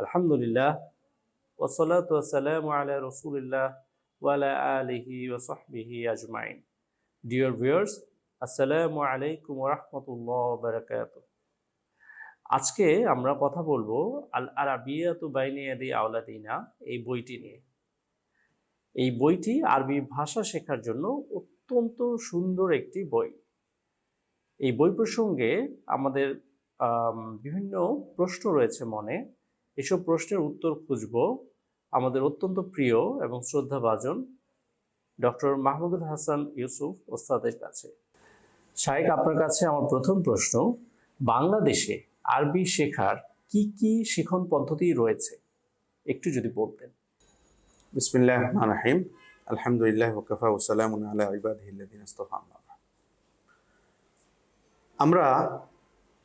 আলহামদুলিল্লাহ, ওসলাত ওসালাম আলা রসুলিল্লাহ ওয়ালা আলিহি ওসহবিহি আজমাইন। ডিয়ার ভিউয়ার্স আসসালামু আলাইকুম রহমতুল্লাহ বারাকাত আজকে আমরা কথা বলব আল আরাবিয়াতু বাইনিয়াদি আওলাদিনা এই বইটি নিয়ে। এই বইটি আরবি ভাষা শেখার জন্য অত্যন্ত সুন্দর একটি বই। এই বই প্রসঙ্গে আমাদের বিভিন্ন প্রশ্ন রয়েছে মনে। এসব প্রশ্নের উত্তর খুঁজব আমাদের অত্যন্ত প্রিয় এবং শ্রদ্ধাভাজন ডক্টর মাহমুদুল হাসান ইউসুফ ওস্তাদের কাছে। শাহেক আপনার কাছে আমার প্রথম প্রশ্ন, বাংলাদেশে আরবি শেখার কি কি শিখন পদ্ধতি রয়েছে? একটু যদি বলতেন। বিসমিল্লাহ আলহামদুলিল্লাহ আমরা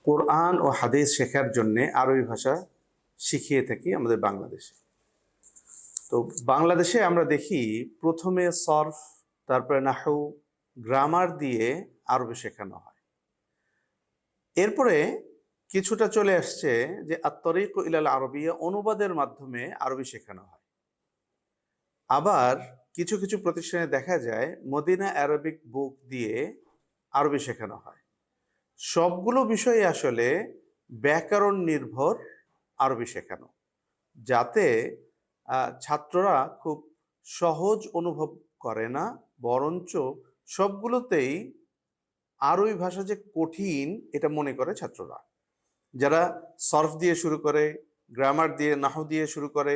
কোরআন ও হাদিস শেখার জন্য আরবি ভাষা শিখিয়ে থাকি আমাদের বাংলাদেশে। তো বাংলাদেশে আমরা দেখি প্রথমে সরফ, তারপরে নাহু গ্রামার দিয়ে আরবি শেখানো হয়। এরপরে কিছুটা চলে আসছে যে আত্তরিক ইলাল আরবিয়া অনুবাদের মাধ্যমে আরবি শেখানো হয়। আবার কিছু কিছু প্রতিষ্ঠানে দেখা যায় মদিনা অ্যারবিক বুক দিয়ে আরবি শেখানো হয়। সবগুলো বিষয়ে আসলে ব্যাকরণ নির্ভর আরবি শেখানো, যাতে ছাত্ররা খুব সহজ অনুভব করে না, বরঞ্চ সবগুলোতেই আরবি ভাষা যে কঠিন এটা মনে করে ছাত্ররা। যারা সর্ফ দিয়ে শুরু করে, গ্রামার দিয়ে, নাহু দিয়ে শুরু করে,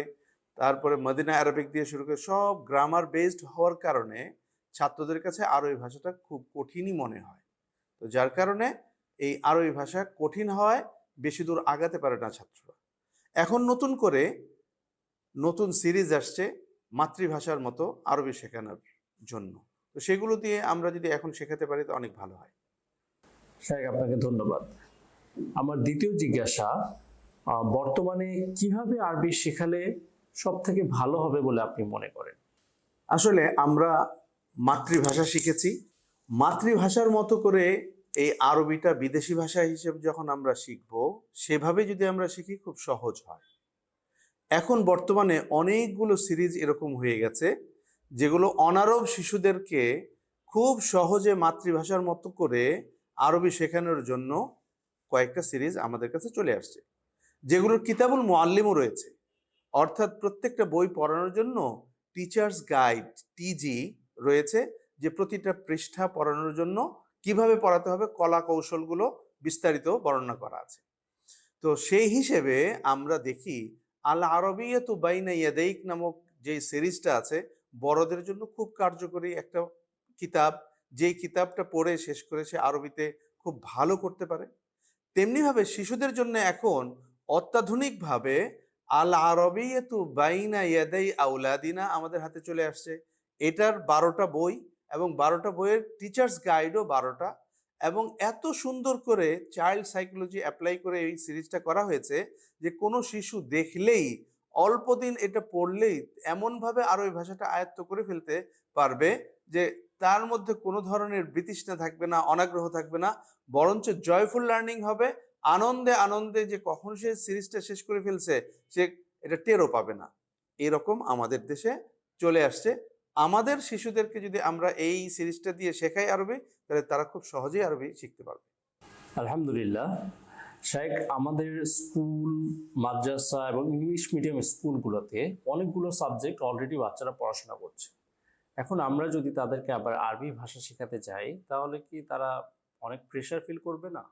তারপরে মদিনা আরবিক দিয়ে শুরু করে, সব গ্রামার বেসড হওয়ার কারণে ছাত্রদের কাছে আরবি ভাষাটা খুব কঠিনই মনে হয়। তো যার কারণে এই আরবি ভাষা কঠিন হয়, বেশি দূর আগাতে পারে না ছাত্ররা। এখন নতুন করে নতুন সিরিজ আসছে মাতৃভাষার মতো আরবি শেখানোর জন্য। তো সেগুলো দিয়ে আমরা যদি এখন শেখাতে পারি তো অনেক ভালো হয়। শাহেক আপনাকে ধন্যবাদ। আমার দ্বিতীয় জিজ্ঞাসা বর্তমানে কীভাবে আরবি শেখালে সব থেকে ভালো হবে বলে আপনি মনে করেন? আসলে আমরা মাতৃভাষা শিখেছি। মাতৃভাষার মতো করে এই আরবিটা বিদেশি ভাষা হিসেবে যখন আমরা শিখব, সেভাবে যদি আমরা শিখি খুব সহজ হয়। এখন বর্তমানে অনেকগুলো সিরিজ এরকম হয়ে গেছে, যেগুলো অনারব শিশুদেরকে খুব সহজে মাতৃভাষার মতো করে আরবি শেখানোর জন্য কয়েকটা সিরিজ আমাদের কাছে চলে আসছে। যেগুলোর কিতাবুল মোয়াল্লিমও রয়েছে। অর্থাৎ প্রত্যেকটা বই পড়ানোর জন্য টিচার্স গাইড টিজি রয়েছে, যে প্রতিটা পৃষ্ঠা পড়ানোর জন্য কীভাবে পড়াতে হবে, কলা কৌশলগুলো বিস্তারিত বর্ণনা করা আছে। তো সেই হিসেবে আমরা দেখি আল আরবিয়াতু বাইনা ইয়াদাইক নামক যে সিরিজটা আছে, বড়দের জন্য খুব কার্যকরী একটা কিতাব। যেই কিতাবটা পড়ে শেষ করে সে আরবিতে খুব ভালো করতে পারে। তেমনিভাবে শিশুদের জন্য এখন অত্যাধুনিকভাবে আল আরবিয়াতু বাইনা ইয়াদাই আউলাদিনা আমাদের হাতে চলে আসছে। এটার বারোটা বই এবং বারোটা বইয়ের টিচার্স গাইডও বারোটা এবং এত সুন্দর করে চাইল্ড সাইকোলজি অ্যাপ্লাই করে এই সিরিজটা করা হয়েছে যে কোনো শিশু দেখলেই অল্প দিন এটা পড়লেই এমনভাবে আরও এই ভাষাটা আয়ত্ত করে ফেলতে পারবে যে তার মধ্যে কোনো ধরনের বিতৃষ্ণা থাকবে না, অনাগ্রহ থাকবে না, বরঞ্চ জয়ফুল লার্নিং হবে, আনন্দে আনন্দে যে কখন সে সিরিজটা শেষ করে ফেলছে সে এটা টেরও পাবে না। এরকম আমাদের দেশে চলে আসছে। আমাদের শিশুদেরকে যদি আমরা এই সিরিজটা দিয়ে শেখাই আরবি তাহলে তারা খুব সহজেই আরবি শিখতে পারবে। আলহামদুলিল্লাহ শাহেক আমাদের স্কুল মাদ্রাসা এবং ইংলিশ মিডিয়াম স্কুলগুলোতে অনেকগুলো সাবজেক্ট অলরেডি বাচ্চারা পড়াশোনা করছে। এখন আমরা যদি তাদেরকে আবার আরবি ভাষা শেখাতে যাই তাহলে কি তারা অনেক প্রেশার ফিল করবে না?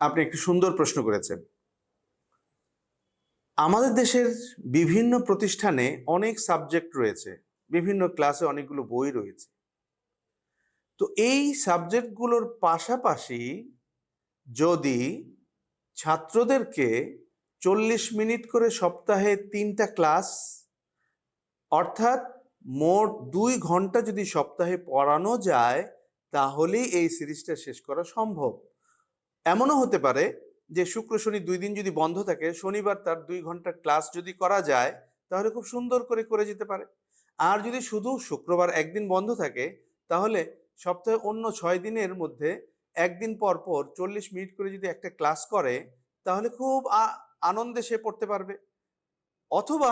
আপনি একটি সুন্দর প্রশ্ন করেছেন। আমাদের দেশের বিভিন্ন প্রতিষ্ঠানে অনেক সাবজেক্ট রয়েছে। বিভিন্ন ক্লাসে অনেকগুলো বই রয়েছে। তো এই সাবজেক্টগুলোর পাশাপাশি যদি ছাত্রদেরকে চল্লিশ মিনিট করে সপ্তাহে তিনটা ক্লাস অর্থাৎ মোট দুই ঘণ্টা যদি সপ্তাহে পড়ানো যায়, তাহলেই এই সিরিজটা শেষ করা সম্ভব। এমনও হতে পারে যে শুক্র শনি দুই দিন যদি বন্ধ থাকে, শনিবার তার দুই ঘণ্টা ক্লাস যদি করা যায়, তাহলে খুব সুন্দর করে করে যেতে পারে। আর যদি শুধু শুক্রবার একদিন বন্ধ থাকে, তাহলে সপ্তাহে অন্য ছয় দিনের মধ্যে একদিন পর পর চল্লিশ মিনিট করে যদি একটা ক্লাস করে, তাহলে খুব আনন্দে সে পড়তে পারবে। অথবা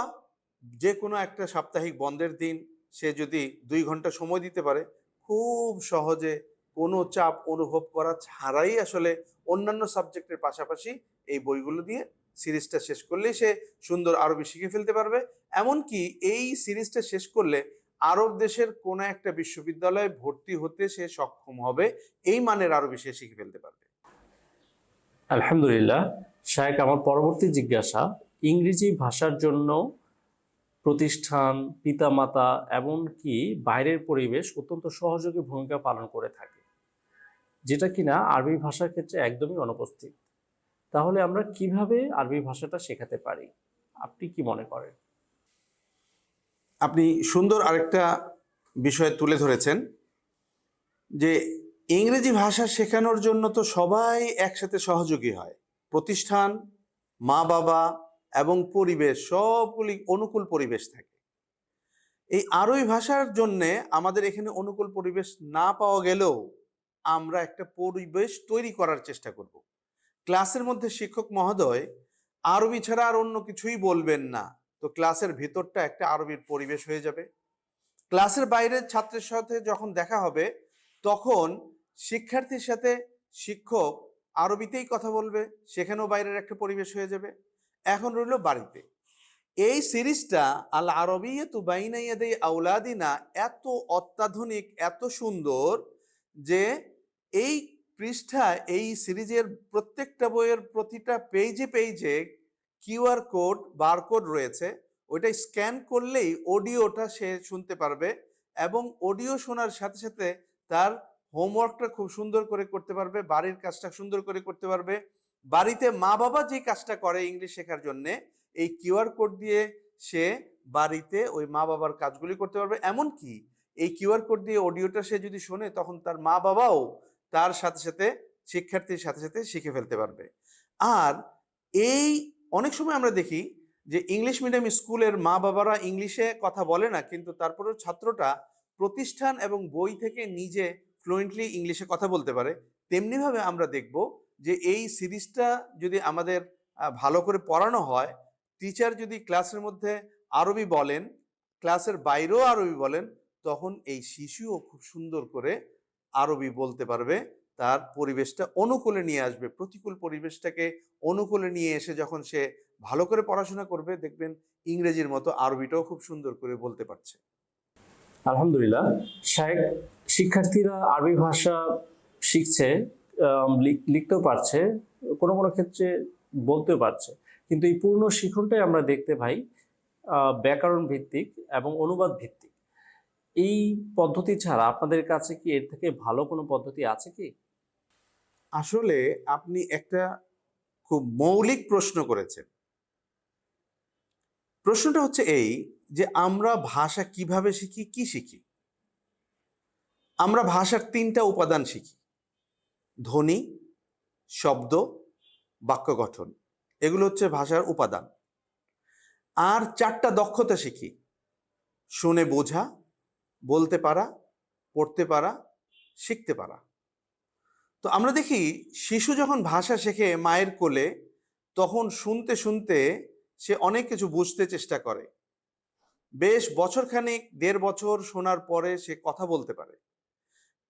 যে কোনো একটা সাপ্তাহিক বন্ধের দিন সে যদি দুই ঘণ্টা সময় দিতে পারে, খুব সহজে কোনো চাপ অনুভব করা ছাড়াই আসলে অন্যান্য সাবজেক্টের পাশাপাশি এই বইগুলো দিয়ে সিরিজটা শেষ করলেই সে সুন্দর আরবি শিখে ফেলতে পারবে। এমনকি এই সিরিজটা শেষ করলে আরব দেশের কোনো একটা বিশ্ববিদ্যালয়ে ভর্তি হতে সে সক্ষম হবে, এই মানের আরবি সে শিখে ফেলতে পারবে। আলহামদুলিল্লাহ, শায়েক, আমার পরবর্তী জিজ্ঞাসা, ইংরেজি ভাষার জন্য প্রতিষ্ঠান, পিতামাতা, এমনকি বাইরের পরিবেশ অত্যন্ত সহযোগী ভূমিকা পালন করে থাকে। যেটা কিনা আরবি ভাষার ক্ষেত্রে একদমই অনুপস্থিত। তাহলে আমরা কীভাবে আরবি ভাষাটা শেখাতে পারি? আপনি কি মনে করেন? আপনি সুন্দর আরেকটা বিষয় তুলে ধরেছেন যে ইংরেজি ভাষা শেখানোর জন্য তো সবাই একসাথে সহযোগী হয়। প্রতিষ্ঠান মা বাবা এবং পরিবেশ, সবগুলি অনুকূল পরিবেশ থাকে। এই আরবি ভাষার জন্যে আমাদের এখানে অনুকূল পরিবেশ না পাওয়া গেলেও আমরা একটা পরিবেশ তৈরি করার চেষ্টা করব। ক্লাসের মধ্যে শিক্ষক মহোদয় আরবি ছাড়া আর অন্য কিছুই বলবেন না। তো ক্লাসের ভিতরটা একটা আরবির পরিবেশ হয়ে যাবে। ক্লাসের বাইরের ছাত্রের সাথে যখন দেখা হবে, তখন শিক্ষার্থীর সাথে শিক্ষক আরবিতেই কথা বলবে, সেখানেও বাইরের একটা পরিবেশ হয়ে যাবে। এখন রইল বাড়িতে। এই সিরিজটা, আল আরবিয়ে তু বাইনাইয়াদে আউলাদিনা এত অত্যাধুনিক, এত সুন্দর যে এই পৃষ্ঠায় এই সিরিজের প্রত্যেকটা বইয়ের প্রতিটা পেজে পেজে কিউআর কোড বারকোড রয়েছে। ওইটা স্ক্যান করলেই অডিওটা সে শুনতে পারবে এবং অডিও শোনার সাথে সাথে তার হোমওয়ার্কটা খুব সুন্দর করে করতে পারবে, বাড়ির কাজটা সুন্দর করে করতে পারবে। বাড়িতে মা বাবা যে কাজটা করে ইংলিশ শেখার জন্য, এই কিউআর কোড দিয়ে সে বাড়িতে ওই মা বাবার কাজগুলি করতে পারবে। এমনকি এই কিউআর কোড দিয়ে অডিওটা সে যদি শোনে, তখন তার মা বাবাও তার সাথে সাথে শিক্ষার্থীর সাথে সাথে শিখে ফেলতে পারবে। আর এই অনেক সময় আমরা দেখি যে ইংলিশ মিডিয়াম স্কুলের মা বাবারা ইংলিশে কথা বলে না, কিন্তু তারপরেও ছাত্রটা প্রতিষ্ঠান এবং বই থেকে নিজে ফ্লুয়েন্টলি ইংলিশে কথা বলতে পারে। তেমনিভাবে আমরা দেখব যে এই সিরিজটা যদি আমাদের ভালো করে পড়ানো হয়, টিচার যদি ক্লাসের মধ্যে আরবি বলেন, ক্লাসের বাইরেও আরবি বলেন তখন এই শিশুও খুব সুন্দর করে আরবি বলতে পারবে, তার পরিবেশটা অনুকূলে নিয়ে আসবে। প্রতিকূল পরিবেশটাকে অনুকূলে নিয়ে এসে যখন সে ভালো করে পড়াশোনা করবে, দেখবেন ইংরেজির মতো আরবিটাও খুব সুন্দর করে বলতে পারছে। আলহামদুলিল্লাহ, শায়েক, শিক্ষার্থীরা আরবি ভাষা শিখছে লিখতেও পারছে, কোনো কোনো ক্ষেত্রে বলতেও পারছে। কিন্তু এই পূর্ণ শিখনটাই আমরা দেখতে পাই ব্যাকরণ ভিত্তিক এবং অনুবাদ ভিত্তিক। এই পদ্ধতি ছাড়া আপনাদের কাছে কি এর থেকে ভালো কোনো পদ্ধতি আছে কি? আসলে আপনি একটা খুব মৌলিক প্রশ্ন করেছেন। প্রশ্নটা হচ্ছে এই যে আমরা ভাষা কীভাবে শিখি, কি শিখি? আমরা ভাষার তিনটা উপাদান শিখি। ধ্বনি, শব্দ, বাক্য গঠন। এগুলো হচ্ছে ভাষার উপাদান। আর চারটা দক্ষতা শিখি। শুনে বোঝা বলতে পারা, পড়তে পারা, শিখতে পারা। তো আমরা দেখি শিশু যখন ভাষা শেখে মায়ের কোলে, তখন শুনতে শুনতে সে অনেক কিছু বুঝতে চেষ্টা করে। বেশ বছরখানেক, দেড় বছর শোনার পরে সে কথা বলতে পারে।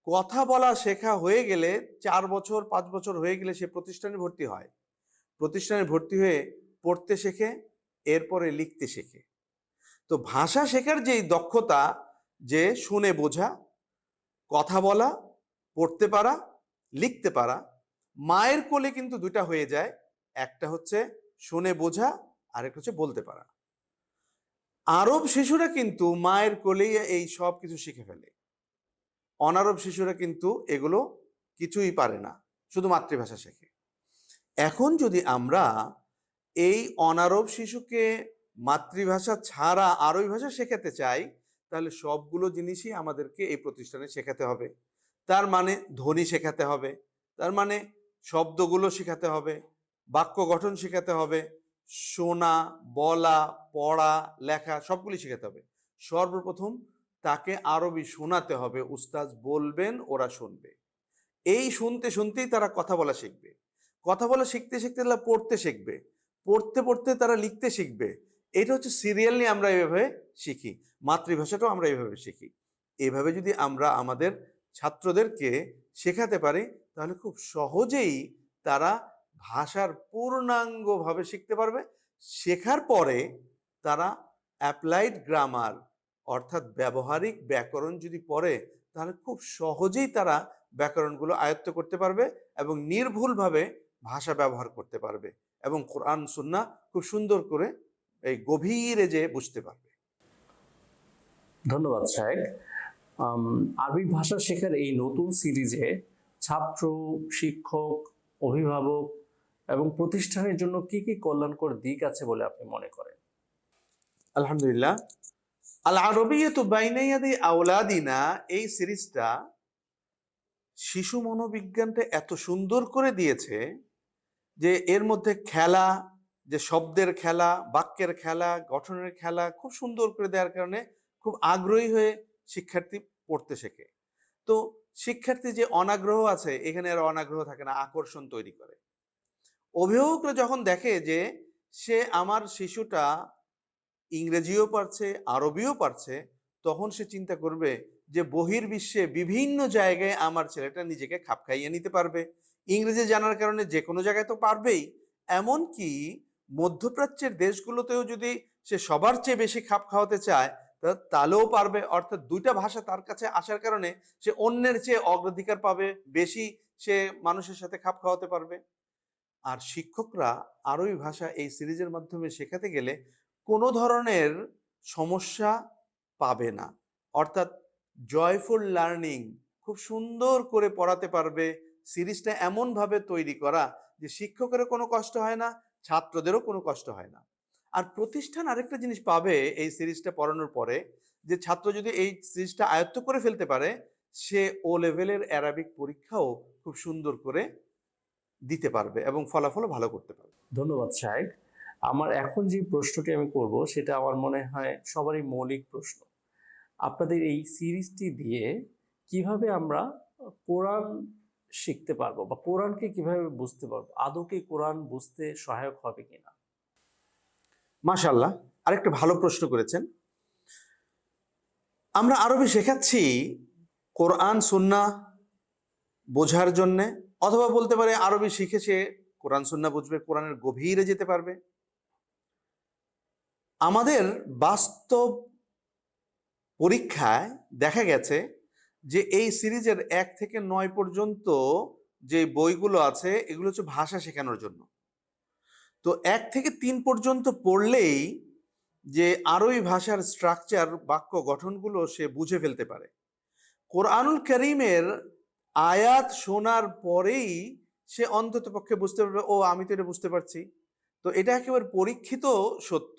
কথা বলা শেখা হয়ে গেলে চার বছর, পাঁচ বছর হয়ে গেলে সে প্রতিষ্ঠানে ভর্তি হয়। প্রতিষ্ঠানে ভর্তি হয়ে পড়তে শেখে, এরপরে লিখতে শেখে। তো ভাষা শেখার যেই দক্ষতা যে শুনে বোঝা, কথা বলা, পড়তে পারা, লিখতে পারা, মায়ের কোলে কিন্তু দুটা হয়ে যায়। একটা হচ্ছে শুনে বোঝা আর একটা হচ্ছে বলতে পারা। আরব শিশুরা কিন্তু মায়ের কোলেই এই সব কিছু শিখে ফেলে। অনারব শিশুরা কিন্তু এগুলো কিছুই পারে না, শুধু মাতৃভাষা শেখে। এখন যদি আমরা এই অনারব শিশুকে মাতৃভাষা ছাড়া আরবি ভাষা শেখাতে চাই তাহলে সবগুলো জিনিসই আমাদেরকে এই প্রতিষ্ঠানে শেখাতে হবে। তার মানে ধ্বনি শেখাতে হবে, তার মানে শব্দগুলো শেখাতে হবে, বাক্য গঠন শেখাতে হবে, শোনা, বলা, পড়া, লেখা সবগুলি শেখাতে হবে। সর্বপ্রথম তাকে আরবি শোনাতে হবে উস্তাজ বলবেন, ওরা শুনবে। এই শুনতে শুনতেই তারা কথা বলা শিখবে। কথা বলা শিখতে শিখতে তারা পড়তে শিখবে। পড়তে পড়তে তারা লিখতে শিখবে। এটা হচ্ছে সিরিয়াল নিয়ে আমরা এইভাবে শিখি। মাতৃভাষাটাও আমরা এইভাবে শিখি। এইভাবে যদি আমরা আমাদের ছাত্রদেরকে শেখাতে পারি, তাহলে খুব সহজেই তারা ভাষার পূর্ণাঙ্গভাবে শিখতে পারবে। শেখার পরে তারা অ্যাপ্লাইড গ্রামার অর্থাৎ ব্যবহারিক ব্যাকরণ যদি পড়ে, তাহলে খুব সহজেই তারা ব্যাকরণগুলো আয়ত্ত করতে পারবে এবং নির্ভুলভাবে ভাষা ব্যবহার করতে পারবে এবং কোরআন সুন্না খুব সুন্দর করে এই গভীরে যে বুঝতে পারবে। ধন্যবাদ সাহেব আরবি ভাষা শেখার এই নতুন সিরিজে ছাত্র শিক্ষক অভিভাবক এবং প্রতিষ্ঠানের জন্য কি কি কল্যাণকর দিক আছে বলে আপনি মনে করেন? আলহামদুলিল্লাহ। আল আরবিয়তু বাইনাইয়াদি আওলাদিনা এই সিরিজটা শিশু মনোবিজ্ঞানটা এত সুন্দর করে দিয়েছে যে এর মধ্যে খেলা যে শব্দের খেলা, বাক্যের খেলা, গঠনের খেলা খুব সুন্দর করে দেওয়ার কারণে খুব আগ্রহী হয়ে শিক্ষার্থী পড়তে শেখে। তো শিক্ষার্থী যে অনাগ্রহ আছে, এখানে আর অনাগ্রহ থাকে না, আকর্ষণ তৈরি করে। অভিভাবকরা যখন দেখে যে সে আমার শিশুটা ইংরেজিও পারছে, আরবিও পারছে, তখন সে চিন্তা করবে যে বহির্বিশ্বে বিভিন্ন জায়গায় আমার ছেলেটা নিজেকে খাপ খাইয়ে নিতে পারবে। ইংরেজি জানার কারণে যে কোনো জায়গায় তো পারবেই। এমনকি মধ্যপ্রাচ্যের দেশগুলোতেও যদি সে সবার চেয়ে বেশি খাপ খাওয়াতে চায় তাহলেও পারবে। অর্থাৎ দুইটা ভাষা তার কাছে আসার কারণে সে অন্যের চেয়ে অগ্রাধিকার পাবে, বেশি সে মানুষের সাথে খাপ খাওয়াতে পারবে। আর শিক্ষকরা আরবি ভাষা এই সিরিজের মাধ্যমে শেখাতে গেলে কোনো ধরনের সমস্যা পাবে না। অর্থাৎ জয়ফুল লার্নিং খুব সুন্দর করে পড়াতে পারবে, সিরিজটা এমনভাবে তৈরি করা যে শিক্ষকেরও কোনো কষ্ট হয় না ছাত্রদেরও কোনো কষ্ট হয় না। আর প্রতিষ্ঠান আরেকটা জিনিস পাবে এই সিরিজটা পড়ানোর পরে, যে ছাত্র যদি এই সিরিজটা আয়ত্ত করে ফেলতে পারে, সে ও লেভেলের অ্যারাবিক পরীক্ষাও খুব সুন্দর করে দিতে পারবে এবং ফলাফলও ভালো করতে পারবে। ধন্যবাদ সাহেব আমার এখন যে প্রশ্নটি আমি করব, সেটা আমার মনে হয় সবারই মৌলিক প্রশ্ন। আপনাদের এই সিরিজটি দিয়ে কীভাবে আমরা কোরআন শিখতে পারব বা কোরআনকে কীভাবে বুঝতে পারব? আদৌকে কোরআন বুঝতে সহায়ক হবে কিনা? মাশাল্লাহ আরেকটা ভালো প্রশ্ন করেছেন। আমরা আরবি শেখাচ্ছি কোরআন, সুন্না বোঝার জন্যে, অথবা বলতে পারে আরবি শিখেছে, কোরআন, সুন্না বুঝবে, কোরআনের গভীরে যেতে পারবে। আমাদের বাস্তব পরীক্ষায় দেখা গেছে যে এই সিরিজের এক থেকে নয় পর্যন্ত যে বইগুলো আছে, এগুলো হচ্ছে ভাষা শেখানোর জন্য। তো এক থেকে তিন পর্যন্ত পড়লেই যে আরবি ভাষার স্ট্রাকচার বাক্য গঠনগুলো সে বুঝে ফেলতে পারে। কোরআনুল করিমের আয়াত শোনার পরেই সে অন্তত পক্ষে বুঝতে পারবে, ও, আমি তো এটা বুঝতে পারছি। তো এটা একেবারে পরীক্ষিত সত্য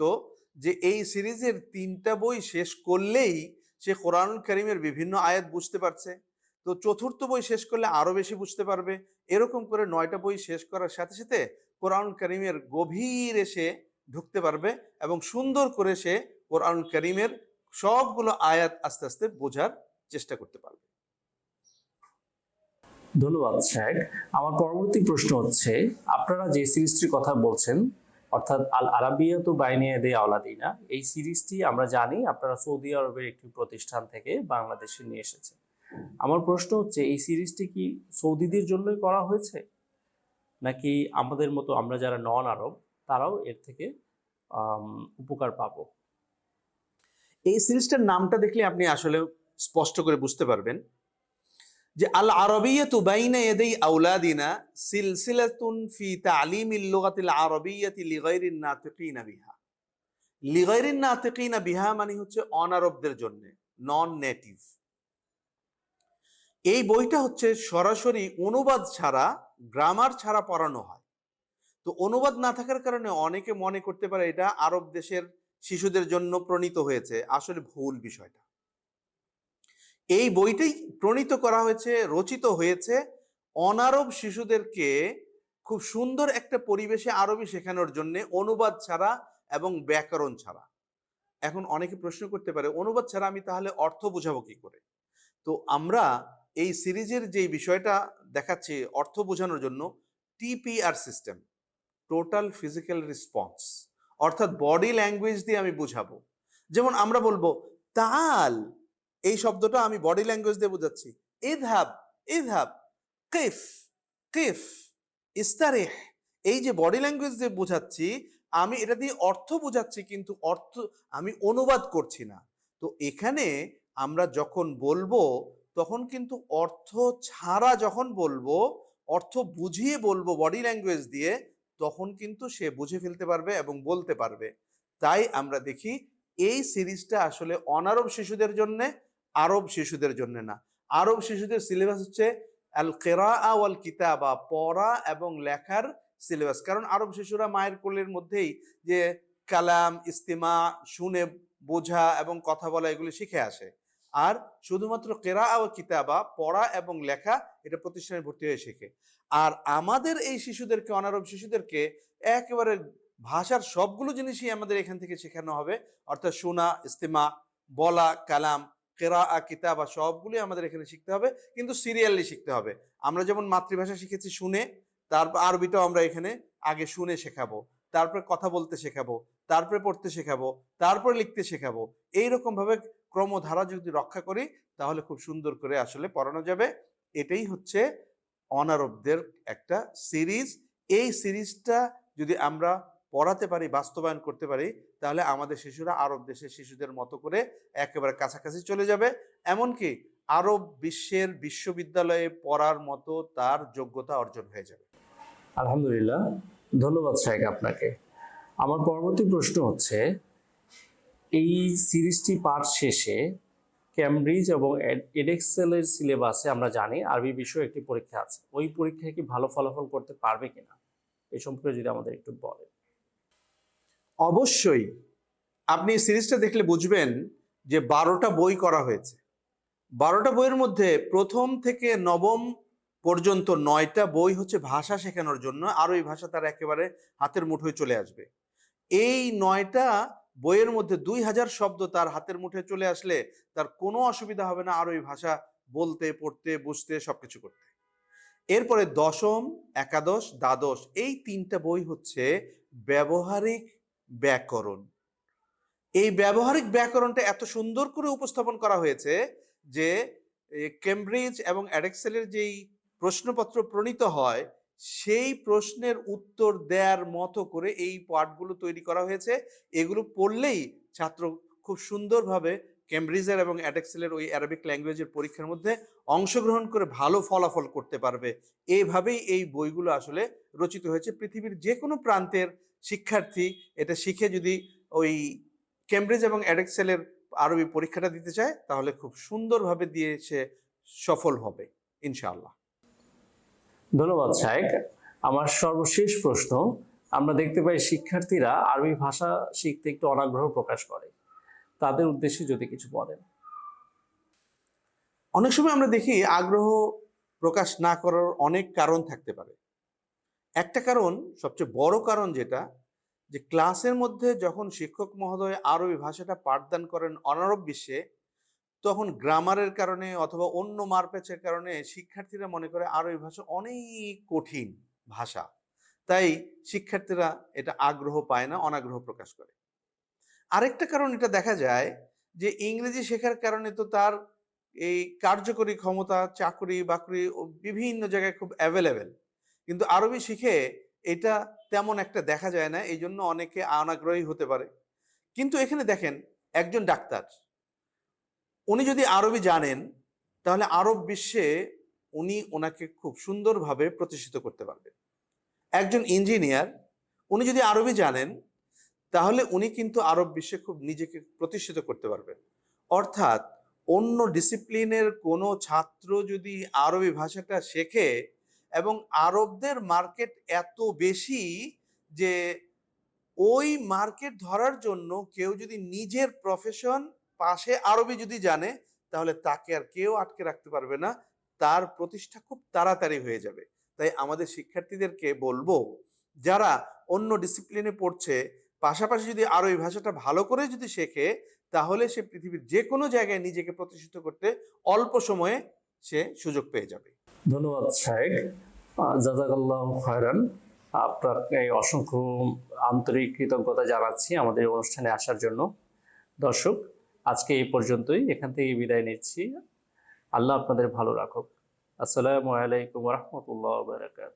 যে এই সিরিজের তিনটা বই শেষ করলেই সে কোরআনুল করিমের বিভিন্ন আয়াত বুঝতে পারছে। তো চতুর্থ বই শেষ করলে আরও বেশি বুঝতে পারবে। এরকম করে নয়টা বই শেষ করার সাথে সাথে কোরআন করিমের গভীরে সে ঢুকতে পারবে এবং সুন্দর করে সে কোরআন করিমের সবগুলো আয়াত আস্তে আস্তে বোঝার চেষ্টা করতে পারবে। ধন্যবাদ সাহেব আমার পরবর্তী প্রশ্ন হচ্ছে, আপনারা যে সিরিজটির কথা বলছেন অর্থাৎ আল আরাবিয়া তো বাইনিয়া দে আওলাদিনা, এই সিরিজটি আমরা জানি আপনারা সৌদি আরবের একটি প্রতিষ্ঠান থেকে বাংলাদেশে নিয়ে এসেছে আমার প্রশ্ন হচ্ছে, এই সিরিজটি কি সৌদিদের জন্যই করা হয়েছে? নাকি আমাদের মতো আমরা যারা নন আরব তারাও এর থেকে উপকার পাব? এই সিরিজটার নামটা দেখলে আপনি আসলে স্পষ্ট করে বুঝতে পারবেন। যে আল আরবিয়াতু বাইনা ইয়াদাই আওলাদিনা সিলসিলাতুন ফি তালিমিল লুগাতিল আরবিয়াতি লিগাইরিন নাতিকিনা বিহা। লিগাইরিন নাতিকিনা বিহা মানে হচ্ছে অনারবদের জন্য নন নেটিভ এই বইটা হচ্ছে সরাসরি অনুবাদ ছাড়া, গ্রামার ছাড়া পড়ানো হয়। তো অনুবাদ না থাকার কারণে অনেকে মনে করতে পারে এটা আরব দেশের শিশুদের জন্য প্রণীত হয়েছে। আসলে ভুল বিষয়টা। এই বইটাই প্রণীত করা হয়েছে, রচিত হয়েছে অনারব শিশুদেরকে খুব সুন্দর একটা পরিবেশে আরবি শেখানোর জন্য অনুবাদ ছাড়া এবং ব্যাকরণ ছাড়া। এখন অনেকে প্রশ্ন করতে পারে, অনুবাদ ছাড়া আমি তাহলে অর্থ বোঝাবো কি করে? তো আমরা এই সিরিজের যে বিষয়টা দেখাচ্ছি অর্থ বোঝানোর জন্য, TPR system, total physical response, অর্থাৎ বডি ল্যাঙ্গুয়েজ দিয়ে আমি বুঝাবো। যেমন আমরা বলব, তাল এই শব্দটা আমি বডি ল্যাঙ্গুয়েজ দিয়ে বোঝাচ্ছি। ইদহাব ইদহাব, কিফ কিফ, ইস্তারেহ। এই যে বডি ল্যাঙ্গুয়েজ দিয়ে বোঝাচ্ছি, আমি এটা দিয়ে অর্থ বোঝাচ্ছি, কিন্তু অর্থ আমি অনুবাদ করছি না। তো এখানে আমরা যখন বলব, তখন কিন্তু অর্থ ছাড়া যখন বলব, অর্থ বুঝিয়ে বলব বডি ল্যাঙ্গুয়েজ দিয়ে, তখন কিন্তু সে বুঝে ফেলতে পারবে এবং বলতে পারবে। তাই আমরা দেখি, এই সিরিজটা আসলে অনারব শিশুদের জন্য আরব শিশুদের জন্য না। আরব শিশুদের সিলেবাস হচ্ছে আল কেরা ওয়াল কিতাবা পড়া এবং লেখার সিলেবাস কারণ আরব শিশুরা মায়ের কোলের মধ্যেই যে কালাম, ইস্তিমা, শুনে বোঝা এবং কথা বলা এগুলি শিখে আসে। আর শুধুমাত্র কেরা ও কিতাবা পড়া এবং লেখা এটা প্রতিষ্ঠানে ভর্তি হয়ে শেখে। আর আমাদের এই শিশুদেরকে, অনারব শিশুদেরকে একেবারে ভাষার সবগুলো জিনিসই আমাদের এখান থেকে শেখানো হবে। অর্থাৎ শোনা, ইস্তেমা, বলা, কালাম কেরা কিতাবা সবগুলি আমাদের এখানে শিখতে হবে, কিন্তু সিরিয়ালি শিখতে হবে। আমরা যেমন মাতৃভাষা শিখেছি শুনে তারপর আরবিটাও আমরা এখানে আগে শুনে শেখাবো, তারপরে কথা বলতে শেখাবো, তারপরে পড়তে শেখাবো, তারপরে লিখতে শেখাবো। এইরকম ভাবে ক্রমধারা যদি রক্ষা করি, তাহলে খুব সুন্দর করে আসলে পড়ানো যাবে। এটাই হচ্ছে অনারবদের একটা সিরিজ। এই সিরিজটা যদি আমরা পড়াতে পারি, বাস্তবায়ন করতে পারি, তাহলে আমাদের শিশুরা আরব দেশের শিশুদের মতো করে একেবারে কাছাকাছি চলে যাবে। এমনকি আরব বিশ্বের বিশ্ববিদ্যালয়ে পড়ার মতো তার যোগ্যতা অর্জন হয়ে যাবে। আলহামদুলিল্লাহ। ধন্যবাদ শাহেক আপনাকে। আমার পরবর্তী প্রশ্ন হচ্ছে, এই সিরিজটি পাঠ শেষে ক্যামব্রিজ এবং এডেক্সেলের সিলেবাসে আমরা জানি আরবি বিষয়ে একটি পরীক্ষা আছে। ওই পরীক্ষায় কি ভালো ফলাফল করতে পারবে কিনা? এই সম্পর্কে যদি আমাদের একটু বলেন। অবশ্যই আপনি সিরিজটা দেখলে বুঝবেন যে বারোটা বই করা হয়েছে। বারোটা বইয়ের মধ্যে প্রথম থেকে নবম পর্যন্ত নয়টা বই হচ্ছে ভাষা শেখানোর জন্য আর ওই ভাষা তার একেবারে হাতের মুঠোয় চলে আসবে। এই নয়টা বইয়ের মধ্যে দুই হাজার শব্দ তার হাতের মুঠোয় চলে আসলে তার কোনো অসুবিধা হবে না আর ওই ভাষা বলতে, পড়তে, বুঝতে, সবকিছু করতে। এরপরে দশম, একাদশ, দ্বাদশ, এই তিনটা বই হচ্ছে ব্যবহারিক ব্যাকরণ। এই ব্যবহারিক ব্যাকরণটা এত সুন্দর করে উপস্থাপন করা হয়েছে যে কেমব্রিজ এবং অ্যাডেক্সেলের যেই প্রশ্নপত্র প্রণীত হয়, সেই প্রশ্নের উত্তর দেওয়ার মতো করে এই পাঠগুলো তৈরি করা হয়েছে। এগুলো পড়লেই ছাত্র খুব সুন্দরভাবে কেমব্রিজের এবং অ্যাডেক্সেলের ওই অ্যারাবিক ল্যাঙ্গুয়েজের পরীক্ষার মধ্যে অংশগ্রহণ করে ভালো ফলাফল করতে পারবে। এইভাবেই এই বইগুলো আসলে রচিত হয়েছে। পৃথিবীর যে কোনো প্রান্তের শিক্ষার্থী এটা শিখে যদি ওই কেমব্রিজ এবং অ্যাডেক্সেলের আরবি পরীক্ষাটা দিতে চায় তাহলে খুব সুন্দরভাবে দিয়ে সে সফল হবে ইনশাআল্লাহ। ধন্যবাদ শাহেক আমার সর্বশেষ প্রশ্ন আমরা দেখতে পাই শিক্ষার্থীরা আরবি ভাষা শিখতে একটু অনাগ্রহ প্রকাশ করে। তাদের উদ্দেশ্যে যদি কিছু বলেন। অনেক সময় আমরা দেখি আগ্রহ প্রকাশ না করার অনেক কারণ থাকতে পারে। একটা কারণ, সবচেয়ে বড় কারণ যেটা, যে ক্লাসের মধ্যে যখন শিক্ষক মহোদয় আরবি ভাষাটা পাঠদান করেন অনারব বিশ্বে, তখন গ্রামারের কারণে অথবা অন্য মারপ্যাচের কারণে শিক্ষার্থীরা মনে করে আরবি ভাষা অনেক কঠিন ভাষা। তাই শিক্ষার্থীরা এটা আগ্রহ পায় না, অনাগ্রহ প্রকাশ করে। আরেকটা কারণ এটা দেখা যায়, যে ইংরেজি শেখার কারণে তো তার এই কার্যকরী ক্ষমতা চাকরি বাকরি বিভিন্ন জায়গায় খুব অ্যাভেলেবেল কিন্তু আরবি শিখে এটা তেমন একটা দেখা যায় না এই জন্য অনেকে অনাগ্রহী হতে পারে। কিন্তু এখানে দেখেন, একজন ডাক্তার, উনি যদি আরবি জানেন, তাহলে আরব বিশ্বে উনি ওনাকে খুব সুন্দরভাবে প্রতিষ্ঠিত করতে পারবেন। একজন ইঞ্জিনিয়ার, উনি যদি আরবি জানেন, তাহলে উনি কিন্তু আরব বিশ্বে খুব নিজেকে প্রতিষ্ঠিত করতে পারবেন। অর্থাৎ অন্য ডিসিপ্লিনের কোনো ছাত্র যদি আরবি ভাষাটা শেখে এবং আরবদের মার্কেট এত বেশি যে ওই মার্কেট ধরার জন্য কেউ যদি নিজের প্রফেশন পাশে আরবি যদি জানে, তাহলে তাকে আর কেউ আটকে রাখতে পারবে না। তার প্রতিষ্ঠা খুব তাড়াতাড়ি হয়ে যাবে। তাই আমাদের শিক্ষার্থীদেরকে বলব, যারা অন্য ডিসিপ্লিনে পড়ছে, পাশাপাশি যদি আরবি ভাষাটা ভালো করে যদি শেখে, তাহলে সে পৃথিবীর যে কোনো জায়গায় নিজেকে প্রতিষ্ঠিত করতে অল্প সময়ে সে সুযোগ পেয়ে যাবে। ধন্যবাদ শাহেক জাজাকাল্লাহ খয়রান। আপনাকে অসংখ্য আন্তরিক কৃতজ্ঞতা জানাচ্ছি আমাদের অনুষ্ঠানে আসার জন্য। দর্শক, আজকে এই পর্যন্তই। এখান থেকে বিদায় নিচ্ছি। আল্লাহ আপনাদের ভালো রাখুক। আসসালামু আলাইকুম রহমতুল্লাহ বারকাত